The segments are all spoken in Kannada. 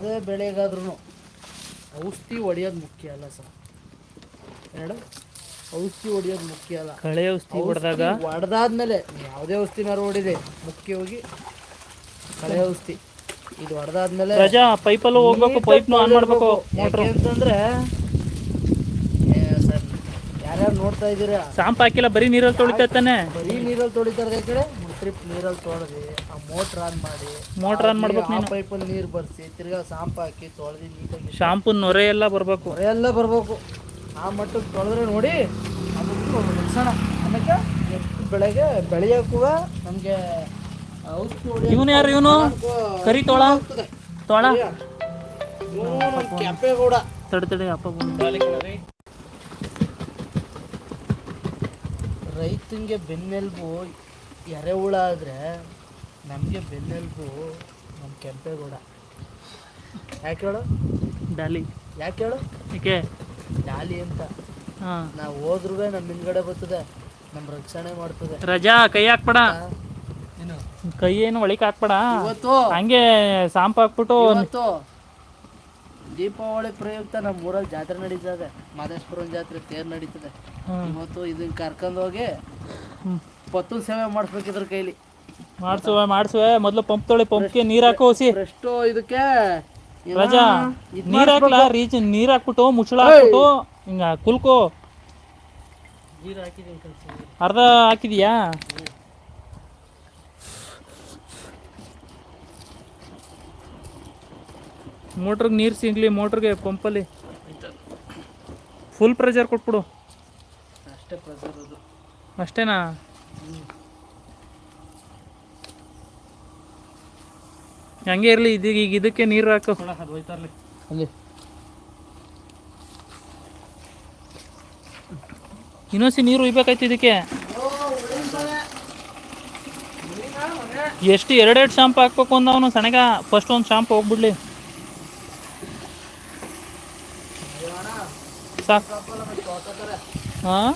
ಅದೇ ಬೆಳೆಗಾದ್ರೂ ಔಷಧಿ ಹೊಡೆಯೋದು ಮುಖ್ಯ ಅಲ್ಲ ಸರ್. ಎರಡು ಔಷಧಿ ಹೊಡೆಯೋದು ಮುಖ್ಯ ಅಲ್ಲ. ಕಳೆ ಔಷಧಿ ಹೊಡೆದಾಗ? ಹೊಡೆದಾದ್ಮೇಲೆ ಯಾವುದೇ ಔಷಧಿನಾರು ಹೊಡಿದೆ ಮುಖ್ಯವಾಗಿ ಕಳೆ ಔಷಧಿ. ಇದು ಹೊಡೆದಾದ್ಮೇಲೆ ರಜಾ ಪೈಪಲ್ಲೂ ಹೋಗ್ಬೇಕು ಪೈಪ್ ಆನ್ ಮಾಡ್ಬೇಕು ಮೋಟ್ರು ಅಂತಂದ್ರೆ ಸರ್ ಯಾರ್ಯಾರು ನೋಡ್ತಾ ಇದ್ದೀರಾ? ಸಾಂಪ್ ಹಾಕಿಲ್ಲ ಬರೀ ನೀರಲ್ಲಿ ತೊಳಿತಾ ತಾನೆ ಬರೀ ನೀರಲ್ಲಿ ತೊಳಿತಾರೆ ಕಡೆ. ಟ್ರಿಪ್ ನೀರಲ್ಲಿ ತೊಳೆದು. ಮೋಟ್ರ್ ಆನ್ ಮಾಡಿ ಮೋಟ್ರ್ ಆನ್ ಮಾಡ್ಬೇಕು ಆ ಪೈಪಲ್ಲಿ ನೀರು ಬರ್ಸಿ ತಿರ್ಗಾ ಶಾಂಪ್ ಹಾಕಿ ತೊಳೆದಿ ನೀಟಾಗಿ ಶಾಂಪು ನೊರೆ ಎಲ್ಲ ಬರಬೇಕು. ನೊರೆ ಎಲ್ಲ ಬರ್ಬೇಕು. ಆ ಮಟ್ಟಕ್ಕೆ ತೊಳೆದ್ರೆ ನೋಡಿ ಅದಕ್ಕೆ ಲಕ್ಷಣ. ಆಮೇಲೆ ಎಷ್ಟು ಬೆಳೆಗೆ ಬೆಳೆಯೋಕ್ಕೂ ನಮಗೆ ಔಷಧಿ ಇವನು ಯಾರು ಇವನು? ಕರಿ ತೋಳ. ತೊಳ. ಕೆಂಪೇಗೌಡ. ತಡಿ ತಡಿ ಅಪ್ಪ ರೈತಂಗೆ ಬೆನ್ನೆಲುಬು ಎರೆಹುಳ ಆದರೆ ನಮಗೆ ಬೆನ್ನೆಲುಬು ನಮ್ಮ ಕೆಂಪೇಗೌಡ ಯಾಕೆ ಹೇಳು? ಡಾಲಿ. ಯಾಕೆ ಹೇಳು? ಏಕೆ ಡಾಲಿ ಅಂತ. ಹಾಂ. ನಾವು ಹೋದ್ರೂ ನಮ್ಮ ಹಿಂದ್ಗಡೆ ಬರ್ತದೆ ನಮ್ಮ ರಕ್ಷಣೆ ಮಾಡ್ತದೆ. ರಜಾ ಕೈ ಹಾಕ್ಬೇಡ. ಏನು? ಕೈ ಏನು ಒಳಿಕ್ ಹಾಕ್ಬೇಡ. ಇವತ್ತು? ಹಂಗೆ ಸಾಂಪ್ ಹಾಕ್ಬಿಟ್ಟು ಇವತ್ತು? ದೀಪಾವಳಿ ಪ್ರಯುಕ್ತ ನಮ್ಮ ಊರಲ್ಲಿ ಜಾತ್ರೆ ನಡೀತದೆ. ಮಾದೇಶ್ವರನ ಜಾತ್ರೆ ತೇರ್ ನಡೀತದೆ. ಇವತ್ತು ಇದನ್ನ ಕರ್ಕೊಂಡೋಗಿ. ಪತ್ತು ಸೇವೆ ಮಾಡಿಸ್ಬೇಕಿದ್ರ ಕೈಲಿ. ಮಾಡ್ಸುವೆ ಮಾಡ್ಸುವೆ. ಮೊದ್ಲು ಪಂಪ್ ತೊಳಿ ಪಂಪ್ಗೆ ನೀರ್ ಹಾಕೋಸಿ ಹೊಸಿ ಎಷ್ಟು ಇದಕ್ಕೆ. ರಜಾ ನೀರ್ ಹಾಕ್ಲ? ರೀಚ್ ನೀರ್ ಹಾಕ್ಬಿಟ್ಟು ಮುಚ್ಚಳ ಹಾಕ್ಬಿಟ್ಟು ಹಿಂಗ ಕುಲ್ಕೋ. ಅರ್ಧ ಹಾಕಿದ್ಯಾ? ಮೋಟ್ರಿಗೆ ನೀರು ಸಿಗ್ಲಿ ಮೋಟ್ರಿಗೆ ಪಂಪಲ್ಲಿ. ಫುಲ್ ಪ್ರೆಷರ್ ಕೊಟ್ಬಿಡು. ಅಷ್ಟೇ ಅದು. ಅಷ್ಟೇನಾ? ಹಂಗೆ ಇರಲಿ ಇದೀಗ ಈಗ ಇದಕ್ಕೆ ನೀರು ಹಾಕು. ಅದು ಹೋಯ್ತಾರ್ಲಿ ಅಲ್ಲಿ ಇನ್ನೊಂದ್ಸಿ ನೀರು ಹುಯ್ಬೇಕಾಯ್ತು ಇದಕ್ಕೆ. ಎಷ್ಟು ಎರಡೆರಡು ಶಾಂಪು ಹಾಕ್ಬೇಕು ಅಂದ ಅವನು ಸಣ್ಣಗ ಫಸ್ಟ್ ಒಂದು ಶಾಂಪು ಹೋಗ್ಬಿಡ್ಲಿ. ಸಾಕು ಹಾಂ?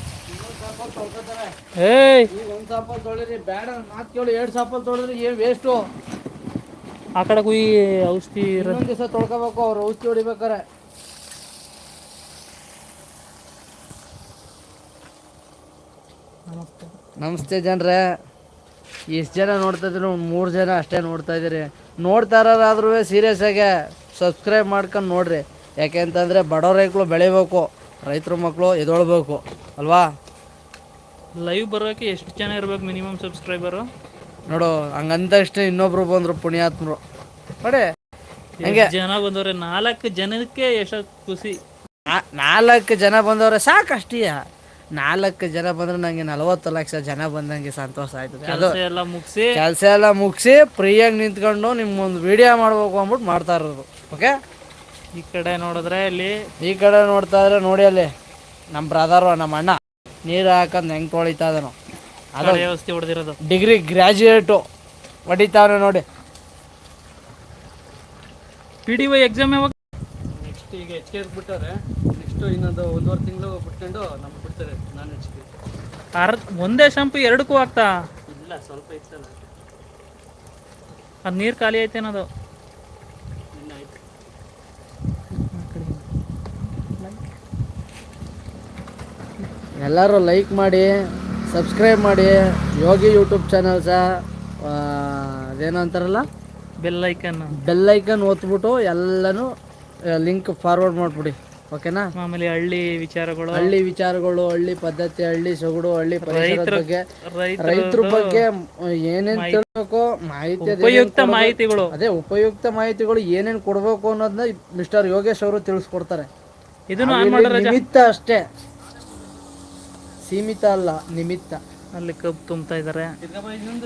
ಏಯ್. ಒಂದು ಸಾಪಲ್ ತೊಳಿರಿ ಬೇಡ ಮಾತು ಕೇಳಿ ಎರಡು ಸಾಪಲ್ ತೊಳೆದ್ರಿ ಏನು ವೇಸ್ಟು ಆ ಕಡೆ ಕುಯ್ ಔಷಧಿ ಇರ ಇನ್ನೊಂದು ದಿವಸ ತೊಳ್ಕೋಬೇಕು ಅವ್ರು ಔಷಧಿ ಹೊಡಿಬೇಕಾರೆ. ನಮಸ್ತೆ. ಜನರೇ. ಎಷ್ಟು ಜನ ನೋಡ್ತಾ ಇದ್ರು ಒಂದು ಮೂರು ಜನ ಅಷ್ಟೇ ನೋಡ್ತಾ ಇದ್ದೀರಿ. ನೋಡ್ತಾ ಇರೋರಾದ್ರೂ ಸೀರಿಯಸ್ ಆಗಿ ಸಬ್ಸ್ಕ್ರೈಬ್ ಮಾಡ್ಕೊಂಡು ನೋಡ್ರಿ. ಯಾಕೆ ಅಂತಂದರೆ ಬಡವ್ರ ರೈತರು ಬೆಳಿಬೇಕು ರೈತರ ಮಕ್ಕಳು ಎದೊಳ್ಬೇಕು ಅಲ್ವಾ? ಲೈವ್ ಬರೋಕೆ ಎಷ್ಟು ಜನ ಇರಬೇಕು ಮಿನಿಮಮ್ ಸಬ್ಸ್ಕ್ರೈಬರು ನೋಡು ಹಂಗಂತ ಇಷ್ಟ ಇನ್ನೊಬ್ರು ಬಂದ್ರು ಪುಣ್ಯಾತ್ಮರು. ನೋಡಿ ಹಂಗೆ. ಜನ ಬಂದವ್ರೆ ನಾಲ್ಕು ಜನಕ್ಕೆ ಎಷ್ಟು ಖುಷಿ. ನಾಲ್ಕು ಜನ ಬಂದವ್ರೆ ಸಾಕಷ್ಟೀಯ? ನಾಲ್ಕು ಜನ ಬಂದ್ರೆ ನಂಗೆ ನಲವತ್ತು ಲಕ್ಷ ಜನ ಬಂದಂಗೆ ಸಂತೋಷ ಆಯ್ತದೆ. ಅದು ಎಲ್ಲ ಮುಗಿಸಿ. ಕೆಲಸ ಎಲ್ಲ ಮುಗಿಸಿ ಫ್ರೀಯಾಗಿ ನಿಂತ್ಕೊಂಡು ನಿಮ್ಗೊಂದು ವಿಡಿಯೋ ಮಾಡ್ಬೇಕು ಅಂದ್ಬಿಟ್ಟು ಮಾಡ್ತಾ ಇರೋದು. ಓಕೆ ಈ ಕಡೆ ನೋಡಿದ್ರೆ ಇಲ್ಲಿ ಈ ಕಡೆ ನೋಡ್ತಾ ಇದ್ರೆ ನೋಡಿ ಅಲ್ಲಿ ನಮ್ಮ ಬ್ರದರು ನಮ್ಮ ಅಣ್ಣ ನೀರು ಹಾಕಂದು ಹೆಂಗೆ ತೊಳಿತಾ ಇದನು ಔಷಧಿ ಹೊಡೆದಿರೋದು. ಡಿಗ್ರಿ ಗ್ರ್ಯಾಜುಯೇಟು ಹೊಡಿತಾವ್ರೆ ನೋಡಿ. ಪಿ ಡಿ ವೈ ಎಕ್ಸಾಮ್ ಯಾವಾಗ? ನೆಕ್ಸ್ಟ್ ಈಗ ಎಚ್ ಕೆ ಬಿಟ್ಟಾರೆ. ನೆಕ್ಸ್ಟ್ ಇನ್ನೊಂದು ಒಂದೂವರೆ ತಿಂಗಳು ಬಿಟ್ಕೊಂಡು ನಮ್ಗೆ ಬಿಡ್ತಾರೆ ನಾನು ಎಚ್ ಕೆ ಅರ್ಧ ಒಂದೇ ಶಾಂಪು ಎರಡಕ್ಕೂ ಆಗ್ತಾ? ಇಲ್ಲ ಸ್ವಲ್ಪ ಇತ್ತಲ್ಲ. ಅದು ನೀರು ಖಾಲಿ ಐತೇನದು ನಿನ್ನೆ ಎಲ್ಲರೂ ಲೈಕ್ ಮಾಡಿ. ಸಬ್ಸ್ಕ್ರೈಬ್ ಮಾಡಿ. ಯೋಗಿ ಯೂಟ್ಯೂಬ್ ಚಾನಲ್ ಸಹ ಅದೇನೋ ಅಂತಾರಲ್ಲ? Bell icon icon bell icon ಒತ್ಬಿಟ್ಟು ಎಲ್ಲನೂ ಲಿಂಕ್ ಫಾರ್ವರ್ಡ್ ಮಾಡಿಬಿಡಿ. ಓಕೆನಾ ಆಮೇಲೆ ಹಳ್ಳಿ ವಿಚಾರಗಳು. ಹಳ್ಳಿ ವಿಚಾರಗಳು ಹಳ್ಳಿ ಪದ್ಧತಿ ಹಳ್ಳಿ ಸೊಗಡು ಹಳ್ಳಿ ಪರಿಸರದ ಬಗ್ಗೆ ರೈತರ ಬಗ್ಗೆ ಏನೇನ್ ತಿಳ್ಬೇಕು ಮಾಹಿತಿ ಉಪಯುಕ್ತ ಮಾಹಿತಿಗಳು. ಅದೇ ಉಪಯುಕ್ತ ಮಾಹಿತಿಗಳು ಏನೇನ್ ಕೊಡ್ಬೇಕು ಅನ್ನೋದನ್ನ ಮಿಸ್ಟರ್ ಯೋಗೇಶ್ ಅವರು ತಿಳಿಸ್ಕೊಡ್ತಾರೆ. ಇದನ್ನು ನಿಮಿತ್ತ ಅಷ್ಟೇ. ಸೀಮಿತ ಅಲ್ಲ ನಿಮಿತ್ತ. ಅಲ್ಲಿ ಕಬ್ಬು ತುಂಬ್ತಾ ಇದ್ದಾರೆ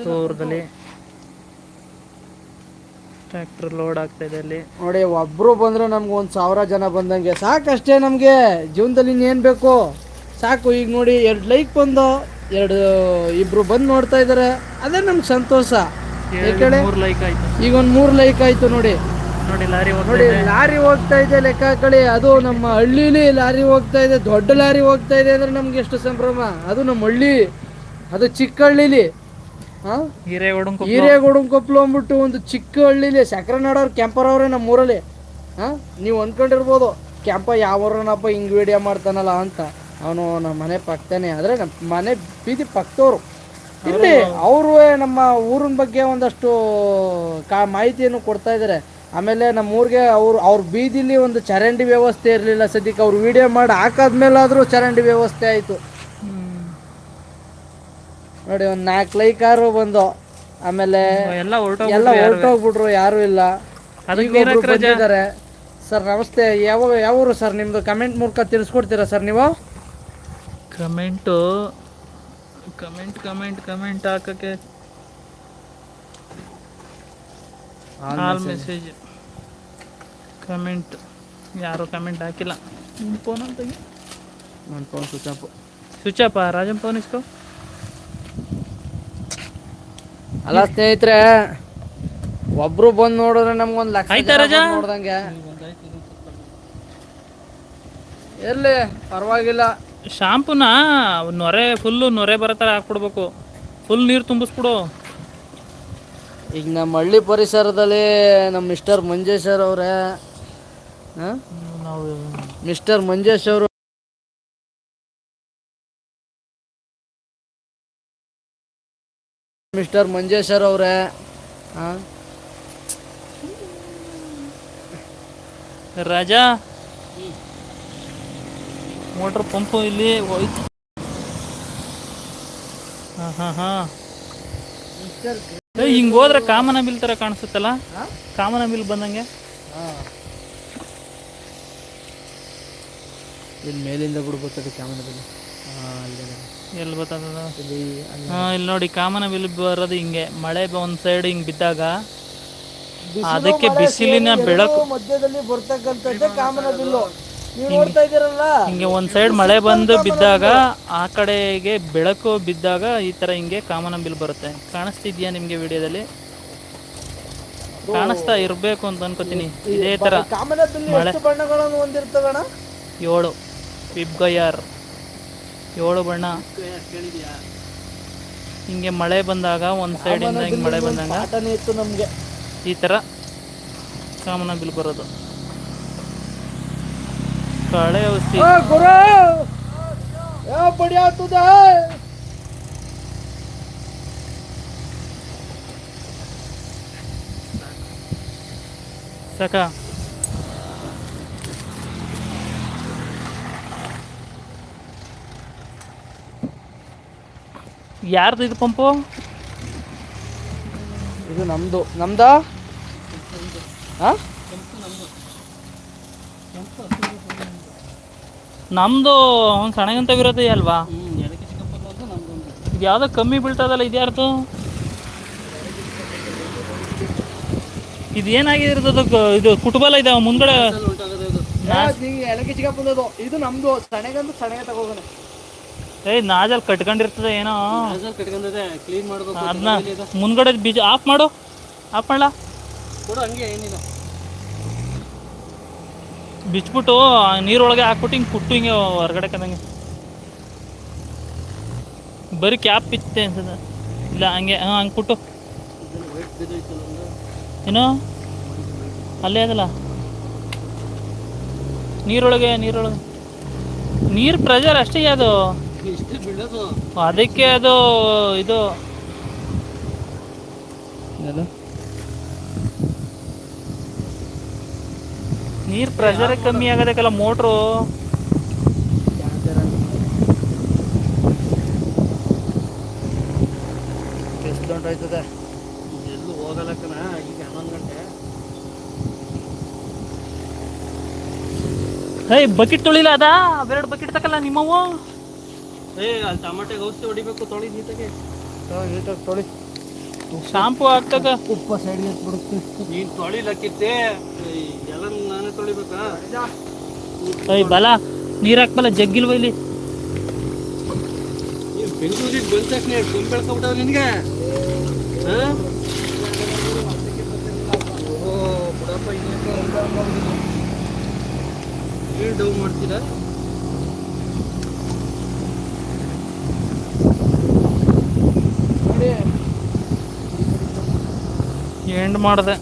ತೋರದಲ್ಲಿ ಟ್ರ್ಯಾಕ್ಟರ್ ಲೋಡ್ ಆಗ್ತಾ ಇದೆ ಅಲ್ಲಿ. ನೋಡಿ ಒಬ್ರು ಬಂದ್ರೆ ನಮ್ಗೆ ಒಂದು ಸಾವಿರ ಜನ ಬಂದಂಗೆ ಸಾಕಷ್ಟೇ ನಮಗೆ. ಜೀವನದಲ್ಲಿ ಇನ್ನೇನು ಬೇಕು? ಸಾಕು. ಈಗ ನೋಡಿ ಎರಡು ಲೈಕ್ ಬಂದು ಎರಡು ಇಬ್ರು ಬಂದು ನೋಡ್ತಾ ಇದ್ದಾರೆ ಅದೇ ನಮ್ಗೆ ಸಂತೋಷ. ಈಗ ಒಂದು ಮೂರು ಲೈಕ್ ಆಯ್ತು ನೋಡಿ. ನೋಡಿ ಲಾರಿ ಹೋಗ್ತಾ ಇದೆ. ಲೆಕ್ಕ ಹಾಕೊಳ್ಳಿ ಅದು ನಮ್ಮ ಹಳ್ಳಿಲಿ ಲಾರಿ ಹೋಗ್ತಾ ಇದೆ. ದೊಡ್ಡ ಲಾರಿ ಹೋಗ್ತಾ ಇದೆ ಅಂದ್ರೆ ನಮ್ಗೆ ಎಷ್ಟು ಸಂಭ್ರಮ? ಅದು ನಮ್ಮ ಹಳ್ಳಿ. ಅದು ಚಿಕ್ಕ ಹಳ್ಳಿಲಿ. ಹಾಂ ಹಿರೇಗೌಡನ್ ಹಿರೇಗೌಡನ್ ಕೊಪ್ಪಲು ಅಂದ್ಬಿಟ್ಟು ಒಂದು ಚಿಕ್ಕ ಹಳ್ಳಿಲಿ. ಸಕ್ಕರೆ ನಾಡೋರು ಕೆಂಪರವ್ರೆ ನಮ್ಮ ಊರಲ್ಲಿ. ಹಾಂ ನೀವು ಅಂದ್ಕೊಂಡಿರ್ಬೋದು ಕ್ಯಾಂಪ ಯಾವನಪ್ಪ ಹಿಂಗ್ ವಿಡಿಯೋ ಮಾಡ್ತಾನಲ್ಲ ಅಂತ. ಅವನು ನಮ್ಮ ಮನೆ ಪಕ್ಕನೇ. ಆದ್ರೆ ನಮ್ಮ ಮನೆ ಬೀದಿ ಪಕ್ಕದವರು. ಇಲ್ಲಿ ಅವರು ನಮ್ಮ ಊರಿನ ಬಗ್ಗೆ ಒಂದಷ್ಟು ಕಾ ಮಾಹಿತಿಯನ್ನು ಕೊಡ್ತಾ ಇದ್ದಾರೆ ಆಮೇಲೆ ನಮ್ಮ ಊರಿಗೆ ಅವ್ರು ಅವ್ರ ಬೀದಿಲಿ ಒಂದು ಚರಂಡಿ ವ್ಯವಸ್ಥೆ ಇರಲಿಲ್ಲ ಸದ್ಯಕ್ಕೆ. ಅವ್ರು ವಿಡಿಯೋ ಮಾಡಿ ಹಾಕಾದ್ಮೇಲಾದರೂ ಚರಂಡಿ ವ್ಯವಸ್ಥೆ ಆಯಿತು. ನೋಡಿ ಒಂದು ನಾಲ್ಕು ಲೈಕಾರು ಬಂದು ಆಮೇಲೆ ಎಲ್ಲ ಎಲ್ಲ ಹೊರಟೋಗ್ಬಿಟ್ರು ಯಾರು ಇಲ್ಲ. ಬಂದಿದ್ದಾರೆ. ಸರ್ ನಮಸ್ತೆ. ಯಾವ ಯಾವ ಊರು ಸರ್? ನಿಮ್ದು ಕಮೆಂಟ್ ಮೂಲಕ ತಿಳಿಸ್ಕೊಡ್ತೀರಾ ಸರ್ ನೀವು? ಕಮೆಂಟು ಕಮೆಂಟ್ ಕಮೆಂಟ್ ಕಮೆಂಟ್ ಹಾಕಕ್ಕೆ ಆಲ್ ಮೆಸೇಜ್ ಕಮೆಂಟ್ ಯಾರು ಕಮೆಂಟ್ ಹಾಕಿಲ್ಲ. ನಿಮ್ಮ ಫೋನ್ ಅಂತ ನನ್ನ phone switch off switch off Rajan phone ಇಸ್ಕೋ. ಅಲ್ಲ ಸ್ನೇಹಿತರೆ ಒಬ್ರು ಬಂದು ನೋಡಿದ್ರೆ ನಮ್ಗೊಂದು ಲಕ್ಷ ಆಯ್ತಾ ನೋಡ್ದಂಗೆ. ಎಲ್ಲಿ ಪರವಾಗಿಲ್ಲ. ಶಾಂಪೂನ? ನೊರೆ ಫುಲ್ಲು ನೊರೆ ಬರೋ ಥರ ಹಾಕ್ಬಿಡ್ಬೇಕು. ಫುಲ್ ನೀರು ತುಂಬಿಸ್ಬಿಡು. ಈಗ ನಮ್ಮ ಹಳ್ಳಿ ಪರಿಸರದಲ್ಲಿ ನಮ್ಮ ಮಿಸ್ಟರ್ ಮಂಜೇಶ್ ಅವರೇ ನಾವು ಮಿಸ್ಟರ್ ಮಂಜೇಶ್ ಅವರು ಮಿಸ್ಟರ್ ಮಂಜೇಶ್ವರ್ ಅವರೇ ರಾಜಾ ಮೋಟ್ರ್ ಪಂಪು ಇಲ್ಲಿ ಹೋಯ್ತು. ಹಾಂ ಹಾಂ ಹಾಂ. ಹಿಂಗೆ ಹೋದ್ರೆ ಕಾಮನ ಬಿಲ್ ತರ ಕಾಣಿಸುತ್ತಲ್ಲ? ಕಾಮನ ಬಿಲ್ ಬಂದಂಗೆ? ಇಲ್ಲಿ ಮೇಲಿಂದ ಬಿಡ್ಬೇಕು ಕಾಮನ ಬಿಲ್ ಎಲ್ಲಿ ಬರ್ತದ? ಇಲ್ಲಿ ನೋಡಿ ಕಾಮನ ಬಿಲ್ ಬರೋದು ಹಿಂಗೆ. ಮಳೆ ಒಂದು ಸೈಡ್ ಹಿಂಗೆ ಬಿದ್ದಾಗ ಅದಕ್ಕೆ ಬಿಸಿಲಿನ ಬೆಳಕು ಮಧ್ಯದಲ್ಲಿ ಬರ್ತಕ್ಕಂಥದ್ದೇ ಕಾಮನ ಬಿಲ್ಲು ಹಿಂಗೆ ಒಂದು ಸೈಡ್ ಮಳೆ ಬಂದು ಬಿದ್ದಾಗ ಆ ಕಡೆಗೆ ಬೆಳಕು ಬಿದ್ದಾಗ ಈ ತರ ಹಿಂಗೆ ಕಾಮನ ಬಿಲ್ ಬರುತ್ತೆ. ಕಾಣಿಸ್ತಿದ್ಯಾ ನಿಮಗೆ ವಿಡಿಯೋದಲ್ಲಿ? ಕಾಣಿಸ್ತಾ ಇರಬೇಕು ಅಂತ ಅನ್ಕೋತೀನಿ. ಇದೇ ತರ ಮಳೆ. ಬಣ್ಣಗಳನ್ನು ಏಳು. ವಿಬ್ಗಯಾರ್. ಏಳು ಬಣ್ಣ. ಹಿಂಗೆ ಮಳೆ ಬಂದಾಗ ಒಂದು ಸೈಡಿಂದ ಹಿಂಗೆ ಮಳೆ ಬಂದಾಗ ಆಟನೇ ಇತ್ತು ನಮಗೆ. ಈ ತರ ಕಾಮನ್ ಬಿಲ್ ಬರೋದು. ಕಳೆ ಔಷಧಿ ಗುರು ಯಾವ ಬಡಿ ಆಗ್ತದ ಸಾಕ. ಯಾರ್ದು ಇದು ಪಂಪು? ಇದು ನಮ್ದು? ನಮ್ದಾ. ಹಾ? ನಮ್ದು ಒಂದು ಸಣ್ಣಗಂತ ವಿರೋಧ ಅಲ್ವಾ? ಇದು ಯಾವ್ದೋ ಕಮ್ಮಿ ಬೀಳ್ತದಲ್ಲ ಇದ್ಯಾರ್ದು ಇದು ಏನಾಗಿದೆ ಇರ್ತದ ಇದು ಕುಟುಂಬಲ ಇದೆ ಮುಂದ್ಗಡೆ ಇದು ನಮ್ದು ಸಣೆಗಂದು ಸಣೆಗೆ ತಗೋಗೋಣ ಏಯ್ ನಾಜಲ್ ಕಟ್ಕೊಂಡಿರ್ತದೆ ಏನೋ. ಕಟ್ಕೊಂಡಿದೆ ಕ್ಲೀನ್ ಮಾಡ್ಬೇಕು ಅದನ್ನ ಮುಂದ್ಗಡೆ ಬೀಜ ಆಫ್ ಮಾಡು ಆಫ್ ಮಾಡ್ಲಾ? ಕೊಡು ಹಂಗೆ ಏನಿಲ್ಲ. ಬಿಚ್ಬಿಟ್ಟು ನೀರೊಳಗೆ ಹಾಕ್ಬಿಟ್ಟು ಹಿಂಗೆ ಕುಟ್ಟು ಹಿಂಗೆ ಹೊರಗಡೆ ಕಂದಂಗೆ ಬರೀ ಕ್ಯಾಪ್ ಬಿಚ್ಚುತ್ತೆ ಅನ್ಸದ ಇಲ್ಲ, ಹಂಗೆ, ಹಾಂ, ಹಂಗೆ ಕುಟ್ಟು. ಏನು? ಅಲ್ಲೇ ಅದಲ್ಲ. ನೀರೊಳಗೆ ನೀರೊಳಗೆ. ನೀರು ಪ್ರೆಷರ್ ಅಷ್ಟೇ ಅದು. ಅದಕ್ಕೆ ಅದು, ಇದು. ನೀರು ಪ್ರೆಷರ್ ಕಮ್ಮಿ ಆಗದಕ್ಕೆಲ್ಲ ಮೋಟ್ರು ಎಷ್ಟು ಎಲ್ಲೂ ಈಗ ಹನ್ನೊಂದು ಗಂಟೆ. ಹೇ ಬಕೆಟ್ ತೊಳಿಲ್ಲ ಅದ? ಅವೆರಡು ಬಕೆಟ್ ತಕಲ್ಲ ನಿಮ್ಮವು? ಏ ಅಲ್ಲಿ ಟಮಾಟೆಗೆ ಔಷಧಿ ಹೊಡಿಬೇಕು ತೊಳಿ ನೀಟಾಗೆ. ನೀಟಾಗಿ ತೊಳಿ. ಶಾಂಪು ಆಗ್ತದ ಉಪ್ಪ ಸೈಡ್ ಬಿಡುತ್ತೆ ನೀನ್ ತೊಳಿಲಕ್ಕಿತ್ತೆ ಎಲ್ಲ ನಾನೇ ತೊಳಿಬೇಕಾ? ಏಯ್ ಬಲ. ನೀರ್ ಹಾಕ್ಬಲ್ಲ ಜಗ್ಗಿಲ್ವ ಇಲ್ಲಿ? ಬೆಂಗಳೂರಿಗೆ ಬಂದ ತಕ್ಷಣ ಕೊಂಬ್ ನಿನ್ಗೆ? ಓ ಬಿಡಪ್ಪ ಏನು ಡೌ ಮಾಡ್ತೀರಾ? ಏನು ಮಾಡದೆ